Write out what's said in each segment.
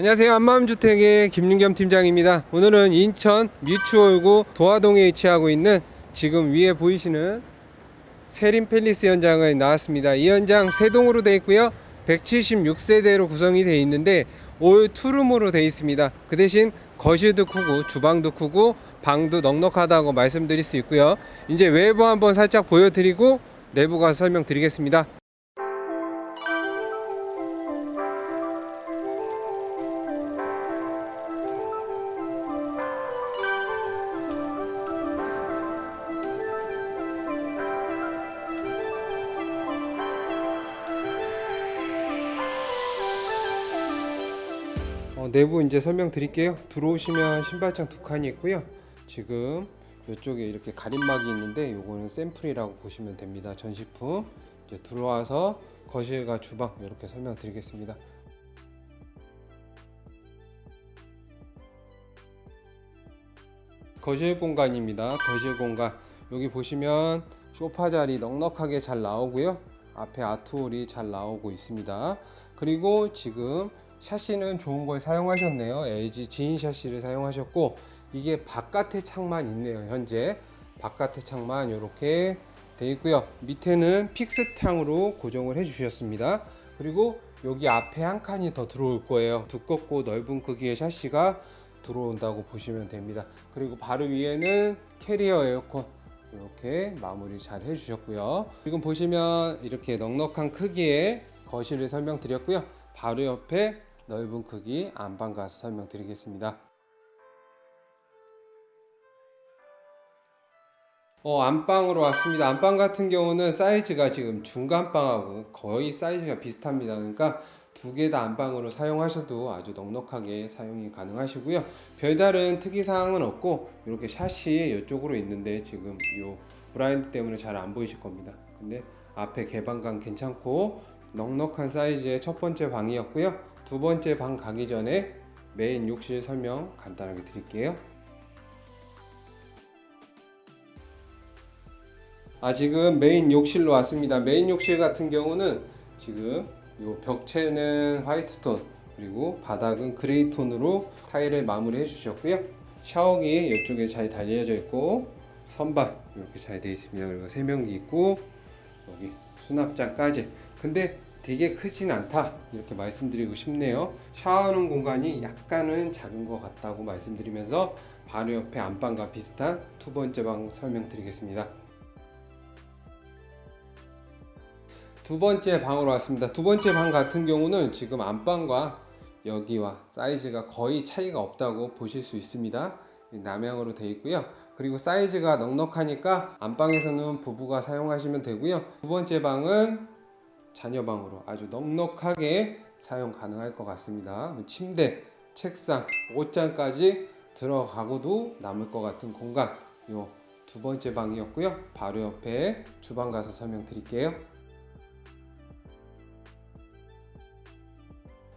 안녕하세요. 안마음주택의 김윤겸 팀장입니다. 오늘은 인천 뮤추얼구 도화동에 위치하고 있는 지금 위에 보이시는 세림 팰리스 현장에 나왔습니다. 이 현장 세 동으로 되어 있고요. 176세대로 구성이 되어 있는데 올 투룸으로 되어 있습니다. 그 대신 거실도 크고 주방도 크고 방도 넉넉하다고 말씀드릴 수 있고요. 이제 외부 한번 살짝 보여드리고 내부 가서 설명드리겠습니다. 내부 이제 설명드릴게요. 들어오시면 신발장 두 칸이 있고요. 지금 이쪽에 이렇게 가림막이 있는데 요거는 샘플이라고 보시면 됩니다. 전시품. 이제 들어와서 거실과 주방 이렇게 설명드리겠습니다. 거실 공간입니다. 거실 공간. 여기 보시면 소파 자리 넉넉하게 잘 나오고요. 앞에 아트홀이 잘 나오고 있습니다. 그리고 지금 샤시는 좋은 걸 사용하셨네요. LG 지인 샤시를 사용하셨고 이게 바깥에 창만 있네요. 현재 바깥에 창만 이렇게 돼 있고요. 밑에는 픽스 창으로 고정을 해 주셨습니다. 그리고 여기 앞에 한 칸이 더 들어올 거예요. 두껍고 넓은 크기의 샤시가 들어온다고 보시면 됩니다. 그리고 바로 위에는 캐리어 에어컨 이렇게 마무리 잘 해주셨고요. 지금 보시면 이렇게 넉넉한 크기의 거실을 설명드렸고요. 바로 옆에 넓은 크기 안방 가서 설명드리겠습니다. 어, 안방으로 왔습니다. 안방 같은 경우는 사이즈가 지금 중간방하고 거의 사이즈가 비슷합니다. 그러니까 두 개 다 안방으로 사용하셔도 아주 넉넉하게 사용이 가능하시고요. 별다른 특이사항은 없고 이렇게 샷이 이쪽으로 있는데 지금 이 브라인드 때문에 잘 안 보이실 겁니다. 근데 앞에 개방감 괜찮고 넉넉한 사이즈의 첫 번째 방이었고요. 두 번째 방 가기 전에 메인 욕실 설명 간단하게 드릴게요. 아 지금 메인 욕실로 왔습니다. 메인 욕실 같은 경우는 지금 요 벽체는 화이트 톤 그리고 바닥은 그레이 톤으로 타일을 마무리해 주셨고요. 샤워기 이쪽에 잘 달려져 있고 선반 이렇게 잘 되어 있습니다. 그리고 세면기 있고 여기 수납장까지. 근데 되게 크진 않다 이렇게 말씀드리고 싶네요. 샤워하는 공간이 약간은 작은 것 같다고 말씀드리면서 바로 옆에 안방과 비슷한 두 번째 방 설명드리겠습니다. 두 번째 방으로 왔습니다. 두 번째 방 같은 경우는 지금 안방과 여기와 사이즈가 거의 차이가 없다고 보실 수 있습니다. 남향으로 되어 있고요. 그리고 사이즈가 넉넉하니까 안방에서는 부부가 사용하시면 되고요. 두 번째 방은 자녀방으로 아주 넉넉하게 사용 가능할 것 같습니다. 침대, 책상, 옷장까지 들어가고도 남을 것 같은 공간. 요 두 번째 방이었고요. 바로 옆에 주방 가서 설명드릴게요.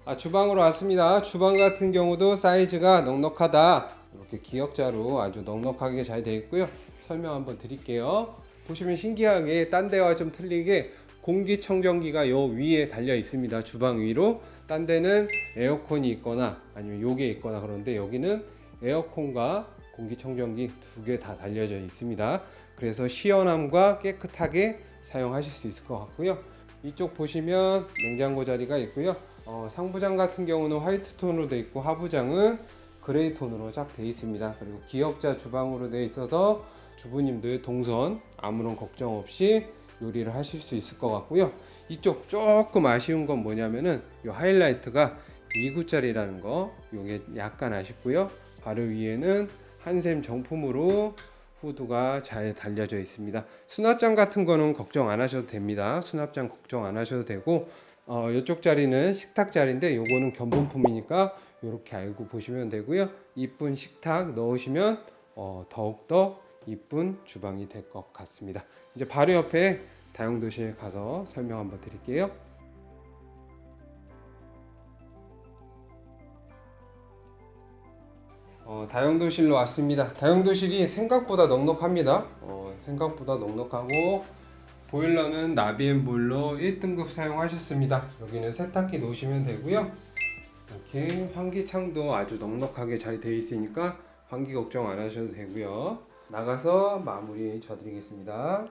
아, 주방으로 왔습니다. 주방 같은 경우도 사이즈가 넉넉하다. 이렇게 기역자로 아주 넉넉하게 잘 되어 있고요. 설명 한번 드릴게요. 보시면 신기하게 딴 데와 좀 틀리게 공기청정기가 요 위에 달려 있습니다. 주방 위로. 딴 데는 에어컨이 있거나 아니면 요게 있거나 그런데 여기는 에어컨과 공기청정기 두 개 다 달려져 있습니다. 그래서 시원함과 깨끗하게 사용하실 수 있을 것 같고요. 이쪽 보시면 냉장고 자리가 있고요. 어, 상부장 같은 경우는 화이트 톤으로 되어 있고 하부장은 그레이 톤으로 쫙 되어 있습니다. 그리고 기역자 주방으로 되어 있어서 주부님들 동선 아무런 걱정 없이 요리를 하실 수 있을 것 같고요. 이쪽 조금 아쉬운 건 뭐냐면은 이 하이라이트가 2구짜리라는 거 요게 약간 아쉽고요. 바로 위에는 한샘 정품으로 후드가 잘 달려져 있습니다. 수납장 같은 거는 걱정 안 하셔도 됩니다. 수납장 걱정 안 하셔도 되고 어, 이쪽 자리는 식탁 자리인데 요거는 견본품이니까 이렇게 알고 보시면 되고요. 이쁜 식탁 넣으시면 어, 더욱더 이쁜 주방이 될 것 같습니다. 이제 바로 옆에 다용도실 가서 설명 한번 드릴게요. 어, 다용도실로 왔습니다. 다용도실이 생각보다 넉넉합니다. 어, 생각보다 넉넉하고 보일러는 나비앤 보일러 1등급 사용하셨습니다. 여기는 세탁기 놓으시면 되고요. 이렇게 환기창도 아주 넉넉하게 잘돼 있으니까 환기 걱정 안 하셔도 되고요. 나가서 마무리 쳐드리겠습니다.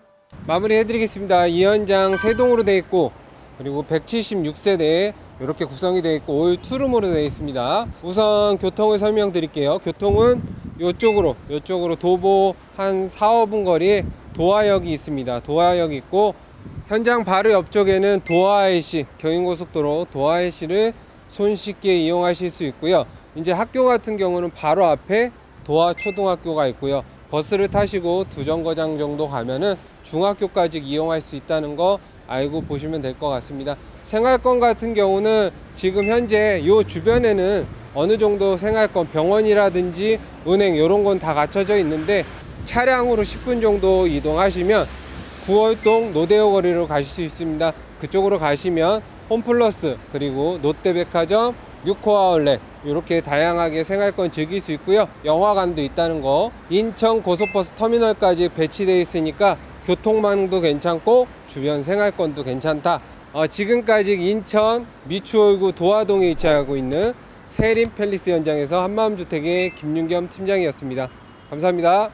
마무리 해드리겠습니다. 이 현장 세동으로 되어 있고 그리고 176세대 이렇게 구성이 되어 있고 올 투룸으로 되어 있습니다. 우선 교통을 설명드릴게요. 교통은 이쪽으로 이쪽으로 도보 한 4, 5분 거리에 도하역이 있습니다. 도하역이 있고 현장 바로 옆쪽에는 도하IC 경인고속도로 도하IC를 손쉽게 이용하실 수 있고요. 이제 학교 같은 경우는 바로 앞에 도하 초등학교가 있고요. 버스를 타시고 두 정거장 정도 가면은 중학교까지 이용할 수 있다는 거 알고 보시면 될 것 같습니다. 생활권 같은 경우는 지금 현재 요 주변에는 어느 정도 생활권 병원이라든지 은행 이런 건 다 갖춰져 있는데 차량으로 10분 정도 이동하시면 구월동 노대오 거리로 가실 수 있습니다. 그쪽으로 가시면 홈플러스 그리고 롯데백화점 뉴코아울렛 이렇게 다양하게 생활권 즐길 수 있고요. 영화관도 있다는 거. 인천 고속버스 터미널까지 배치되어 있으니까 교통망도 괜찮고 주변 생활권도 괜찮다. 어, 지금까지 인천 미추홀구 도화동에 위치하고 있는 세림 팰리스 현장에서 한마음주택의 김윤겸 팀장이었습니다. 감사합니다.